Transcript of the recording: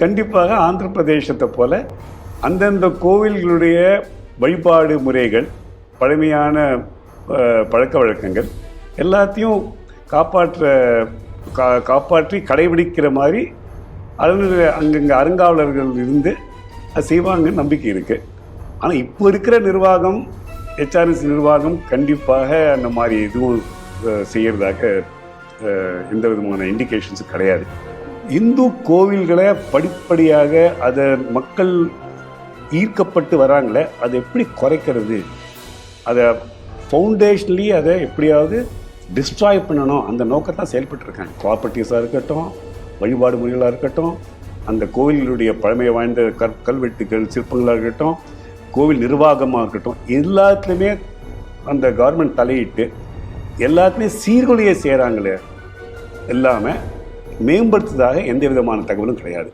கண்டிப்பாக ஆந்திர பிரதேசத்தை போல அந்தந்த கோவில்களுடைய வழிபாடு முறைகள் பழமையான பழக்க வழக்கங்கள் எல்லாத்தையும் காப்பாற்ற கா காப்பாற்றி கடைபிடிக்கிற மாதிரி அதனுடைய அங்கங்கே அருங்காவலர்கள் இருந்து அது செய்வாங்கன்னு நம்பிக்கை இருக்குது ஆனால் இப்போ இருக்கிற நிர்வாகம் ஹெச்ஆர்எஸ் நிர்வாகம் கண்டிப்பாக அந்த மாதிரி எதுவும் செய்கிறதாக எந்த விதமான இண்டிகேஷன்ஸும் கிடையாது. இந்து கோவில்களை படிப்படியாக அதை மக்கள் ஈர்க்கப்பட்டு வராங்களே அதை எப்படி குறைக்கிறது? அதை ஃபவுண்டேஷன்லி அதை எப்படியாவது டிஸ்ட்ராய் பண்ணணும். அந்த நோக்கத்தான் செயல்பட்டுருக்காங்க. ப்ராப்பர்ட்டிஸாக இருக்கட்டும் வழிபாடு முறைகளாக இருக்கட்டும் அந்த கோவில்களுடைய பழமை வாய்ந்த கற் கல்வெட்டுகள் சிற்பங்களாக இருக்கட்டும் கோவில் நிர்வாகமாக இருக்கட்டும் எல்லாத்துலேயுமே அந்த கவர்மெண்ட் தலையிட்டு எல்லாத்துலேயும் சீர்குலையை செய்கிறாங்களே எல்லாமே மேம்படுத்துவதாக எந்த விதமான தகவலும் கிடையாது.